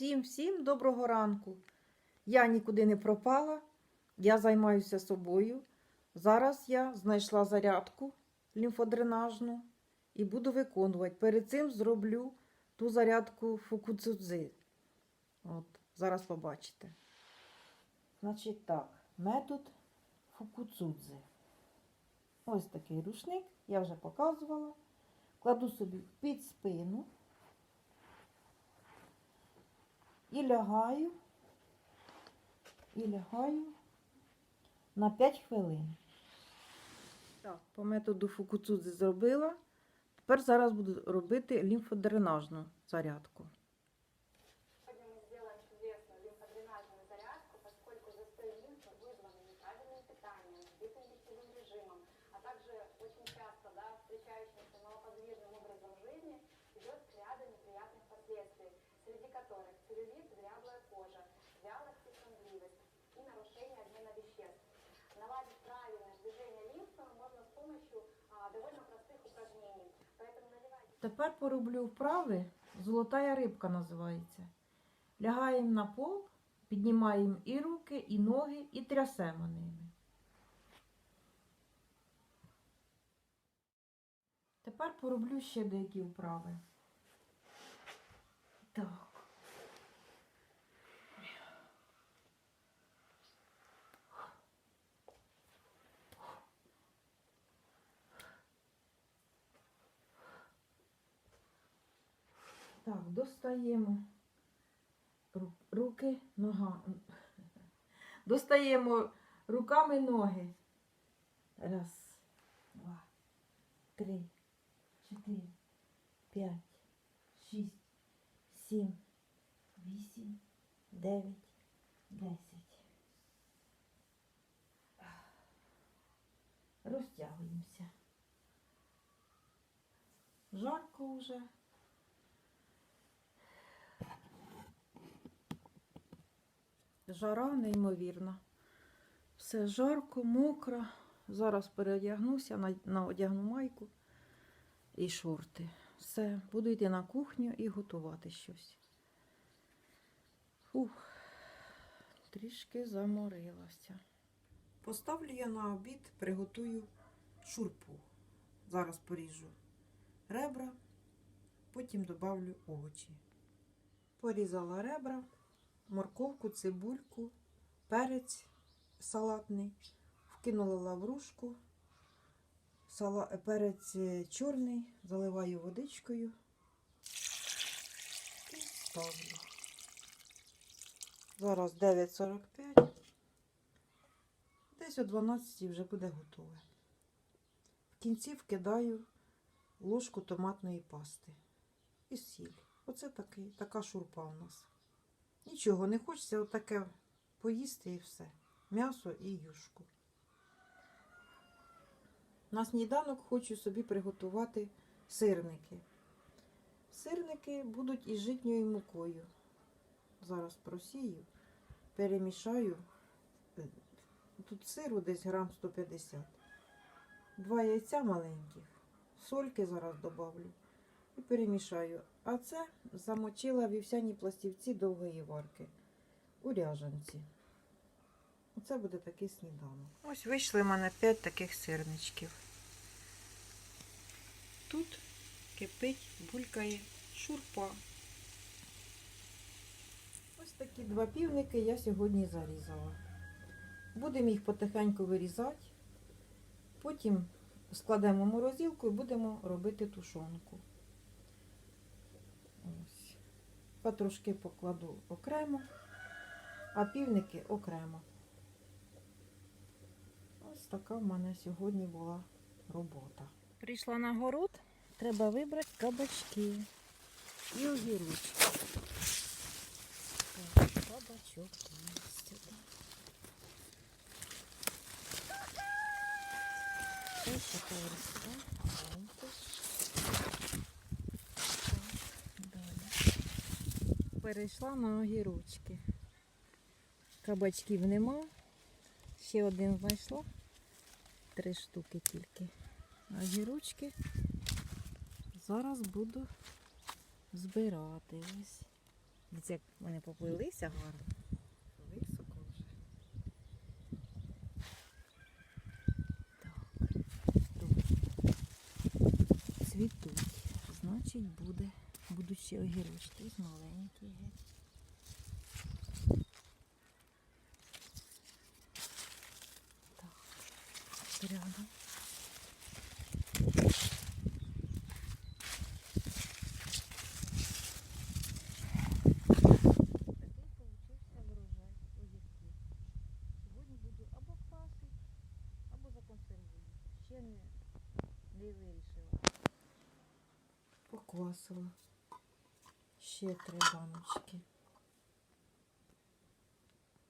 Всім-всім доброго ранку. Я нікуди не пропала, я займаюся собою. Зараз я знайшла зарядку лімфодренажну і буду виконувати. Перед цим зроблю ту зарядку фукуцудзи. От, зараз побачите. Значить так, метод фукуцудзи. Ось такий рушник, я вже показувала. Кладу собі під спину. І лягаю, і лягаю на 5 хвилин. Так, по методу Фукуцудзи зробила. Тепер зараз буду робити лімфодренажну зарядку. среди которых целлюлит, дряблая кожа, вялость и сонливость и нарушение обмена веществ. Наладить правильное движение лимфы можно с помощью а, довольно простых упражнений. Поэтому наливайте Тепер пороблю вправи. Золотая рибка називається. Лягаємо на пол, піднімаємо і руки, і ноги, і трясемо ними. Тепер пороблю ще деякі вправи. Так. Так, достаємо руки, нога. Достаємо руками ноги. Раз, два, три, чотири, п'ять, сім, вісім, дев'ять, десять. Розтягуємося. Жарко вже. Жара неймовірна. Все жарко, мокро. Зараз переодягнуся, на- наодягну майку і шорти. Все, буду йти на кухню і готувати щось. Фух, трішки заморилася. Поставлю я на обід, приготую шурпу. Зараз поріжу ребра, потім добавлю овочі. Порізала ребра морковку, цибульку, перець салатний, вкинула лаврушку, сала... перець е, чорний, заливаю водичкою і ставлю. Зараз 9.45. Десь о 12 вже буде готове. В кінці вкидаю ложку томатної пасти і сіль. Оце такий, така шурпа у нас. Нічого, не хочеться отаке поїсти і все. М'ясо і юшку. На сніданок хочу собі приготувати сирники. Сирники будуть із житньою мукою. Зараз просію, перемішаю. Е, Тут сиру десь грам 150. Два яйця маленьких. Сольки зараз добавлю і перемішаю. А це замочила вівсяні пластівці довгої варки у ряжанці. Оце буде такий сніданок. Ось вийшли в мене 5 таких сирничків. Тут кипить, булькає шурпа. Ось такі два півники я сьогодні зарізала. Будемо їх потихеньку вирізати. Потім складемо морозилку і будемо робити тушонку. Ось. Патрушки покладу окремо, а півники окремо. Ось така в мене сьогодні була робота. Прийшла на город, треба вибрати кабачки і огірочки. Кабачок сюди. Ось така різка. Перейшла на огірочки. Кабачків нема. Ще один знайшла. Три штуки тільки. А Зараз буду збирати ось. Дивіться, як вони поплилися гарно. Високо вже. Цвітуть. Значить, буде, будуть ще огірочки. Маленькі геть. Так, рядом. Такий получився врожай огірків. Сьогодні буду або квасити, або законсервую. Ще не, не вирішила. Поквасила. Ще три баночки.